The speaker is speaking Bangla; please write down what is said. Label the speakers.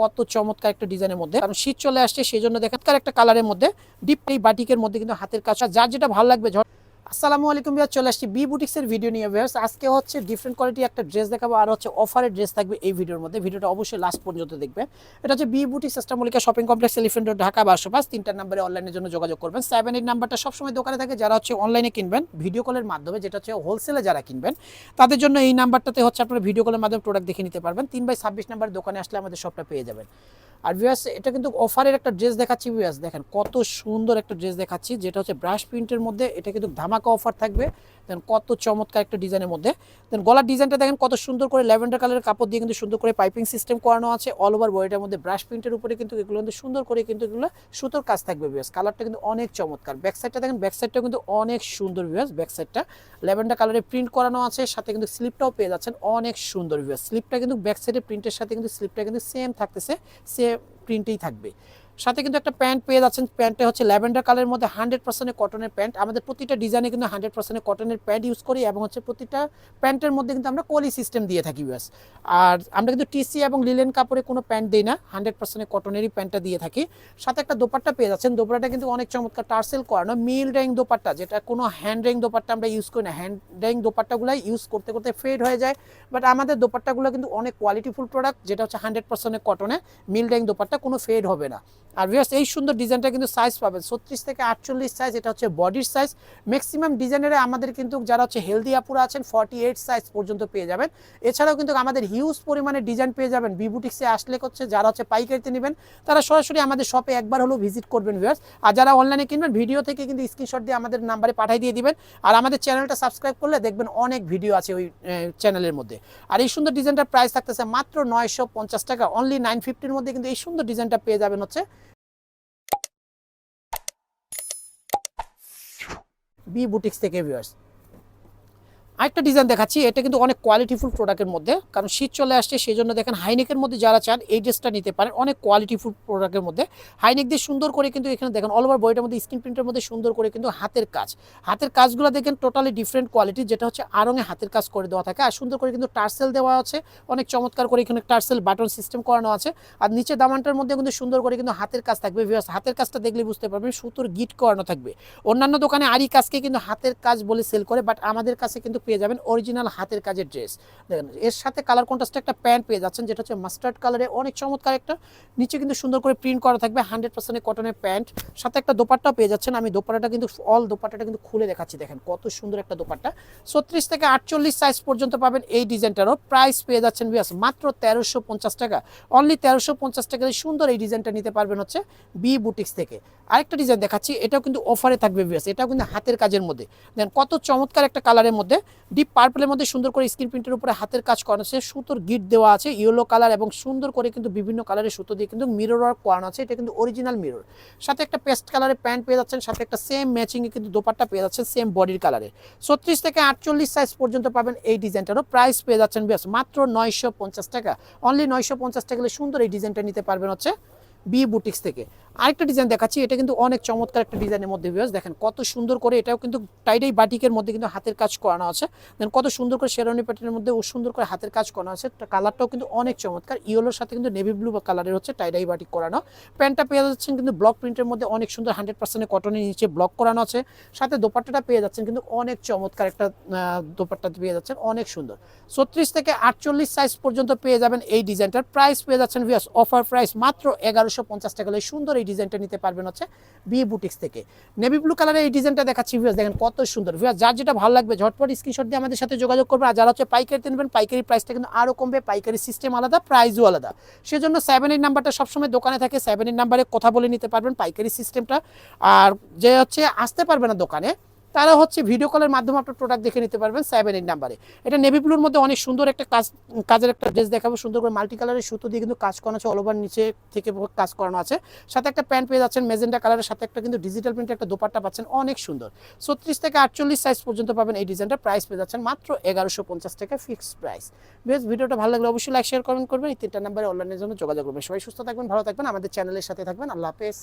Speaker 1: কত চমৎকার একটা ডিজাইনের মধ্যে। কারণ শীত চলে আসছে সেই জন্য দেখাৎকার কার একটা কালারের মধ্যে ডিপ এই বাটিকের মধ্যে কিন্তু হাতের কাজ। যার যেটা ভালো লাগবে আসসালামু আলাইকুম বিয়ার চলে আসছি বি বুটিক্সের ভিডিও নিয়ে ভিউয়ার্স। আজকে হচ্ছে ডিফারেন্ট কোয়ালিটি একটা ড্রেস দেখাবো আর হচ্ছে অফারের ড্রেস থাকবে এই ভিডিওর মধ্যে। ভিডিওটা অবশ্যই লাস্ট পর্যন্ত দেখবেন। এটা হচ্ছে B boutiques সিস্টেমলিকা shopping complex Elephant Road Dhaka বারোশো তিনটার নাম্বারে অনলাইনের জন্য যোগাযোগ করবেন। সেভেন এইট নাম্বারটা সবসময় দোকানে থাকে, যারা হচ্ছে অনলাইনে কিনবেন ভিডিও কলের মাধ্যমে, যেটা হচ্ছে হোলসেলে যারা কিনবেন, তাদের জন্য এই নাম্বারটাতে হচ্ছে আপনারা ভিডিও কলের মাধ্যমে প্রোডাক্ট দেখে নিতে পারবেন। তিন বাই ছাব্বিশ নাম্বার দোকানে আসলে আমাদের সবটা পেয়ে যাবেন। আর ভিউয়ার্স এটা কিন্তু অফারের একটা ড্রেস দেখাচ্ছি ভিউয়ার্স দেখেন কত সুন্দর একটা ড্রেস দেখাচ্ছি, যেটা হচ্ছে ব্রাশ প্রিন্টের মধ্যে, এটা কিন্তু ধামাকা অফার থাকবে দেন কত চমৎকার একটা ডিজাইনের মধ্যে দেন গলার ডিজাইনটা দেখেন কত সুন্দর করে ল্যাভেন্ডার কালারের কাপড় দিয়ে কিন্তু সুন্দর করে পাইপিং সিস্টেম করানো আছে অল ওভার বডিটার মধ্যে ব্রাশ প্রিন্টের উপরে কিন্তু এগুলো কিন্তু সুন্দর করে কিন্তু এগুলো সুতোর কাজ থাকবে ভিউয়ার্স কালারটা কিন্তু অনেক চমৎকার ব্যাক সাইডটা দেখেন ব্যাক সাইডটা কিন্তু অনেক সুন্দর ভিউয়ার্স ব্যাক সাইডটা ল্যাভেন্ডার কালারে প্রিন্ট করানো আছে, সাথে কিন্তু স্লিপটাও পেয়ে যাচ্ছেন, অনেক সুন্দর ভিউয়ার্স স্লিপটা কিন্তু ব্যাক সাইডের প্রিন্টের সাথে কিন্তু স্লিপটা কিন্তু সেম থাকতেছে সেম প্রিন্টেই থাকবে। সাথে কিন্তু একটা প্যান্ট পেয়ে যাচ্ছেন। প্যান্টটা হচ্ছে ল্যাভেন্ডার কালারের মধ্যে হান্ড্রেড পার্সেন্টের কটনের প্যান্ট। আমাদের প্রতিটা ডিজাইনে কিন্তু হান্ড্রেড পার্সেন্টের কটনের প্যান্ট ইউজ করি এবং হচ্ছে প্রতিটা প্যান্টের মধ্যে কিন্তু আমরা কলি সিস্টেম দিয়ে থাকি ব্যাস আর আমরা কিন্তু টিসি এবং লিলেন কাপড়ে কোনো প্যান্ট দিই না। হান্ড্রেড পার্সেন্টের কটনেরই প্যান্টটা দিয়ে থাকি। সাথে একটা দোপাট্টা পেয়ে যাচ্ছেন। দোপাট্টা কিন্তু অনেক চমৎকার টার্সেল করানো। মিল ড্রাইং দোপাট্টা, যেটা কোনো হ্যান্ড ড্রাইং দোপাট্টা আমরা ইউজ করি না। হ্যান্ড ড্রাইং দোপাট্টাগুলো ইউজ করতে করতে ফেড হয়ে যায়। বাট আমাদের দোপাট্টাগুলো কিন্তু অনেক কোয়ালিটিফুল প্রোডাক্ট যেটা হচ্ছে হান্ড্রেড পার্সেন্টের কটনে। মিল ড্রাইং দোপাট্টা কোনো ফেড হবে না। আর ভিউয়ার্স এই সুন্দর ডিজাইনটা কিন্তু সাইজ পাবেন। ছত্রিশ থেকে আটচল্লিশ সাইজ এটা হচ্ছে বডির সাইজ ম্যাক্সিমাম ডিজাইনারে আমাদের কিন্তু যারা হচ্ছে হেলদি আপুরা আছেন ফর্টি এইট সাইজ পর্যন্ত পেয়ে যাবেন। এছাড়াও কিন্তু আমাদের হিউজ পরিমাণে ডিজাইন পেয়ে যাবেন। বিবুটিক্সে আসলে হচ্ছে যারা হচ্ছে পাইকারিতে নেবেন, তারা সরাসরি আমাদের শপে একবার হলেও ভিজিট করবেন ভিউয়ার্স আর যারা অনলাইনে কিনবেন ভিডিও থেকে কিন্তু স্ক্রিনশট দিয়ে আমাদের নাম্বারে পাঠিয়ে দিয়ে দিবেন। আর আমাদের চ্যানেলটা সাবস্ক্রাইব করলে দেখবেন অনেক ভিডিও আছে ওই চ্যানেলের মধ্যে। আর এই সুন্দর ডিজাইনটার প্রাইস থাকতেছে মাত্র নয়শো পঞ্চাশ টাকা। অনলি নাইন ফিফটির মধ্যে কিন্তু এই সুন্দর ডিজাইনটা পেয়ে যাবেন হচ্ছে বি বুটিক্স থেকে ভিউয়ার্স আরেকটা ডিজাইন দেখাচ্ছি, এটা কিন্তু অনেক কোয়ালিটিফুল প্রোডাক্টের মধ্যে, কারণ শীত চলে আসছে সেই জন্য দেখেন হাইনেকের মধ্যে যারা চান, এই ড্রেসটা নিতে পারেন, অনেক কোয়ালিটিফুল প্রোডাক্টের মধ্যে। হাইনেক দিয়ে সুন্দর করে কিন্তু এখানে দেখেন অল ওভার মধ্যে স্ক্রিন প্রিন্টের মধ্যে সুন্দর করে কিন্তু হাতের কাজ। হাতের কাজগুলো দেখেন টোটালি ডিফারেন্ট কোয়ালিটি যেটা হচ্ছে আরঙে হাতের কাজ করে দেওয়া থাকে, আর সুন্দর করে কিন্তু টার্সেল দেওয়া আছে, অনেক চমৎকার করে এখানে টার্সেল বাটন সিস্টেম করানো আছে, আর নিচে দামানটার মধ্যে কিন্তু সুন্দর করে কিন্তু হাতের কাজ থাকবে ভিউয়ার্স হাতের কাজটা দেখলে বুঝতে পারবেন, সুতোর গিট করানো থাকবে। অন্যান্য দোকানে আরই কাজকে কিন্তু হাতের কাজ বলে সেল করে বাট আমাদের কাছে কিন্তু পেয়ে যাবেন অরিজিনাল হাতের কাজের ড্রেস দেখেন, এর সাথে কালার কন্ট্রাস্টে একটা প্যান্ট পেয়ে যাচ্ছেন, যেটা হচ্ছে মাস্টার্ড কালারে অনেক চমৎকার একটা। নিচে কিন্তু সুন্দর করে প্রিন্ট করা থাকবে হান্ড্রেড পার্সেন্টের কটনের প্যান্ট সাথে একটা দোপাট্টাও পেয়ে যাচ্ছেন, আমি দোপাট্টাটা কিন্তু অল দোপাট্টাটা কিন্তু খুলে দেখাচ্ছি, দেখেন কত সুন্দর একটা দোপাট্টা। ছত্রিশ থেকে আটচল্লিশ সাইজ পর্যন্ত পাবেন এই ডিজাইনটারও প্রাইস পেয়ে যাচ্ছেন বিয়াস মাত্র তেরোশো পঞ্চাশ টাকা। অনলি তেরোশো পঞ্চাশ টাকায় সুন্দর এই ডিজাইনটা নিতে পারবেন হচ্ছে বি বুটিক্স থেকে। আরেকটা ডিজাইন দেখাচ্ছি, এটাও কিন্তু অফারে থাকবে বিয়াস এটাও কিন্তু হাতের কাজের মধ্যে। দেন কত চমৎকার একটা কালারের মধ্যে ডিপ পার্পলের মধ্যে সুন্দর করে স্ক্রিন প্রিন্টের উপরে হাতের কাজ করানো আছে, সুতোর গিট দেওয়া আছে ইয়েলো কালার এবং সুন্দর করে কিন্তু বিভিন্ন কালারের সুতো দিয়ে কিন্তু মিরর ওয়ার্ক করানো আছে। এটা কিন্তু অরিজিনাল মিরর সাথে একটা পেস্ট কালারের প্যান্ট পেয়ে যাচ্ছেন, সাথে একটা সেম ম্যাচিংয়ে কিন্তু দোপাট্টা পেয়ে যাচ্ছেন সেম বডির কালারে ছত্রিশ থেকে আটচল্লিশ সাইজ পর্যন্ত পাবেন এই ডিজাইনটারও প্রাইস পেয়ে যাচ্ছেন বেশ মাত্র নয়শো পঞ্চাশ টাকা। অনলি নয়শো পঞ্চাশ টাকা সুন্দর এই ডিজাইনটা নিতে পারবেন হচ্ছে বি বুটিক্স থেকে। আরেকটা ডিজাইন দেখাচ্ছি, এটা কিন্তু অনেক চমৎকার একটা ডিজাইনের মধ্যে ভিউয়ার্স দেখেন, কত সুন্দর করে এটাও কিন্তু টাইডাই বাটিকের মধ্যে কিন্তু হাতের কাজ করানো আছে। দেন কত সুন্দর করে শেরনি প্যাটার্নের মধ্যে ও সুন্দর করে হাতের কাজ করানো আছে। কালারটাও কিন্তু অনেক চমৎকার। ইয়েলোর সাথে কিন্তু নেভি ব্লু বা কালারের হচ্ছে টাইডাই বাটিক করানো। প্যান্টটা পেয়ে যাচ্ছেন কিন্তু ব্লক প্রিন্টের মধ্যে অনেক সুন্দর হান্ড্রেড পার্সেন্টের কটনের নিচে ব্লক করানো আছে। সাথে দোপাট্টাটা পেয়ে যাচ্ছেন কিন্তু অনেক চমৎকার একটা দোপাট্টা পেয়ে যাচ্ছেন, অনেক সুন্দর। ছত্রিশ থেকে আটচল্লিশ সাইজ পর্যন্ত পেয়ে যাবেন এই ডিজাইনটার প্রাইস পেয়ে যাচ্ছেন ভিয়াস অফার প্রাইস মাত্র এগারোশো পঞ্চাশ টাকা। সুন্দর এই ডিজাইনটা নিতে পারবেন হচ্ছে বি বুটিক্স থেকে। নেভি ব্লু কালারের এই ডিজাইনটা দেখাচ্ছি ভিউয়ার্স দেখেন কত সুন্দর। ভিউয়ার্স যার যেটা ভালো লাগবে, ঝটপট স্ক্রিনশট দিয়ে আমাদের সাথে যোগাযোগ করবেন। আর যারা হচ্ছে পাইকারিতে নেবেন পাইকারি প্রাইসটা কিন্তু আরও কমবে, পাইকারি সিস্টেম আলাদা প্রাইসও আলাদা। সেজন্য সেভেন এইট নাম্বারটা সবসময় দোকানে থাকে সেভেন এইট নাম্বারে কথা বলে নিতে পারবেন পাইকারি সিস্টেমটা আর যে হচ্ছে আসতে পারবে না দোকানে তারা হচ্ছে ভিডিও কলের মাধ্যমে আপনার প্রোডাক্ট দেখে নিতে পারবেন সেভেন এইট নাম্বারে এটা নেভি ব্লুর মধ্যে অনেক সুন্দর একটা কাজ, কাজের একটা ড্রেস দেখাবো। সুন্দর করে মাল্টি কালারের সুতো দিয়ে কিন্তু কাজ করানো আছে অল ওভার নিচে থেকে কাজ করানো আছে। সাথে একটা প্যান্ট পেয়ে যাচ্ছেন মেজেন্টা কালারের সাথে একটা কিন্তু ডিজিটাল প্রিন্টের একটা দোপাট্টা পাচ্ছেন, অনেক সুন্দর। ছত্রিশ থেকে আটচল্লিশ সাইজ পর্যন্ত পাবেন এই ডিজাইনটা প্রাইস পেয়ে যাচ্ছেন মাত্র এগারোশো পঞ্চাশ টাকা ফিক্সড প্রাইস বেশ ভিডিওটা ভালো লাগলে অবশ্যই লাইক শেয়ার কমেন্ট করবেন। এই তিনটা নাম্বারে অনলাইনের জন্য যোগাযোগ করবেন। সবাই সুস্থ থাকবেন, ভালো থাকবেন, আমাদের চ্যানেলের সাথে থাকবেন। আল্লাহ হাফেজ।